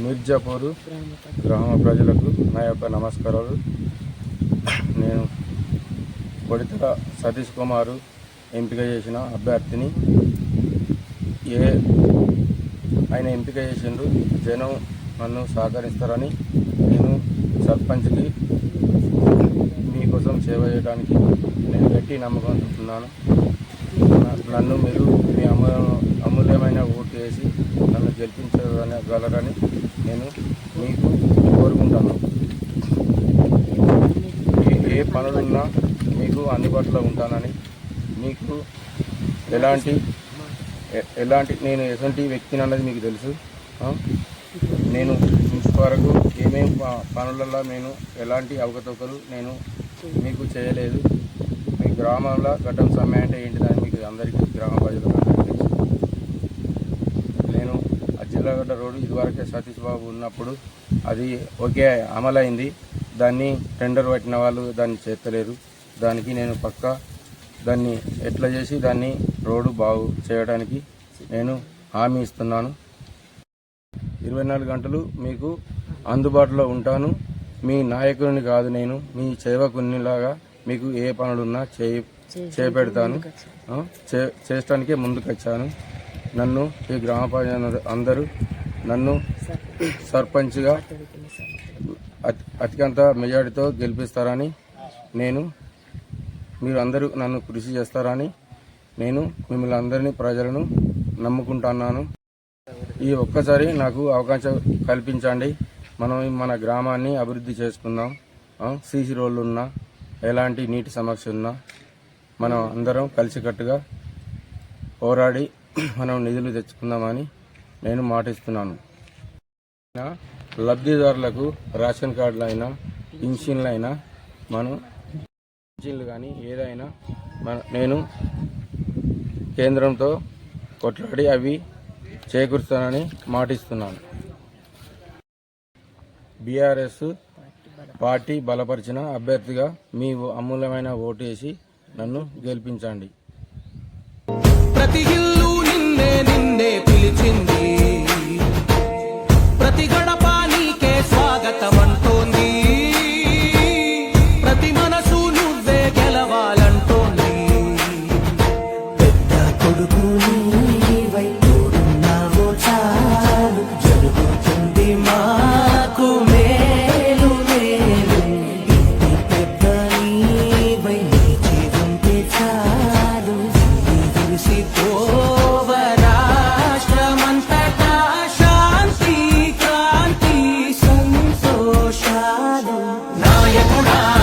మిర్జాపూర్ గ్రామ ప్రజలకు నా యొక్క నమస్కారాలు. నేను కొడితల సతీష్ కుమారు ఎంపిక చేసిన అభ్యర్థిని. ఏ ఆయన ఎంపిక చేసిండ్రు జనం నన్ను సహకరిస్తారని నేను సర్పంచ్కి మీకోసం సేవ చేయడానికి నేను గట్టి నమ్మకం చూస్తున్నాను నన్ను మీరు మీ అమూల్యమైన ఓటు వేసి నన్ను గెలిపించగలరని నేను మీకు కోరుకుంటాను. ఏ పనులున్నా మీకు అందుబాటులో ఉంటానని మీకు ఎలాంటి ఎలాంటి నేను ఎటువంటి వ్యక్తిని అన్నది మీకు తెలుసు. నేను ఇంతవరకు ఏమేం పనులలో నేను ఎలాంటి అవకతవకలు నేను మీకు చేయలేదు. మీ గ్రామంలో ఘటన సమయం అంటే ఏంటిదని మీకు అందరికీ గ్రామ ప్రజలకు తెలుసు. ఆ జిల్లాగడ్డ రోడ్డు ఇదివరకే సతీష్ బాబు ఉన్నప్పుడు అది ఓకే అమలైంది. దాన్ని టెండర్ పట్టిన వాళ్ళు దాన్ని చేస్తలేరు. దానికి నేను పక్క దాన్ని ఎట్లా చేసి దాన్ని రోడ్డు బాగు చేయడానికి నేను హామీ ఇస్తున్నాను. ఇరవై నాలుగు గంటలు మీకు అందుబాటులో ఉంటాను. మీ నాయకుడిని కాదు నేను మీ సేవకునిలాగా మీకు ఏ పనులున్నా చేయి చేపెడతాను. చే చేయడానికే ముందుకు వచ్చాను నన్ను ఈ గ్రామ ప్రజలు అందరూ నన్ను సర్పంచ్గా అతి అత్యంత మెజారిటీతో గెలిపిస్తారని నేను మీరు అందరూ నన్ను కృషి చేస్తారని నేను మిమ్మల్ని అందరినీ ప్రజలను నమ్ముకుంటున్నాను. ఈ ఒక్కసారి నాకు అవకాశం కల్పించండి. మనం మన గ్రామాన్ని అభివృద్ధి చేసుకుందాం. సీసీ రోడ్లు ఉన్నా ఎలాంటి నీటి సమస్య ఉన్నా మనం అందరం కలిసికట్టుగా పోరాడి మనం నిధులు తెచ్చుకుందామని నేను మాటిస్తున్నాను నా లబ్ధిదారులకు రేషన్ కార్డులు అయినా పింఛన్లు అయినా మనం పింఛన్లు కానీ ఏదైనా మన నేను కేంద్రంతో కొట్లాడి అవి చేకూరుస్తానని మాటిస్తున్నాను బీఆర్ఎస్ పార్టీ బలపరిచిన అభ్యర్థిగా మీ అమూల్యమైన ఓటు వేసి నన్ను గెలిపించండి. నాకు నీవై తోడున్నావో చాలు. జరుగుతుంది మాకు మేలు మేలు. ఇంటి పెద్ద నీవై నీచిదుంటే చాలు. విరిసిపోవ రాష్ట్రమంతటా శాంతి కాంతి సంతోషాలు. నాయకుడా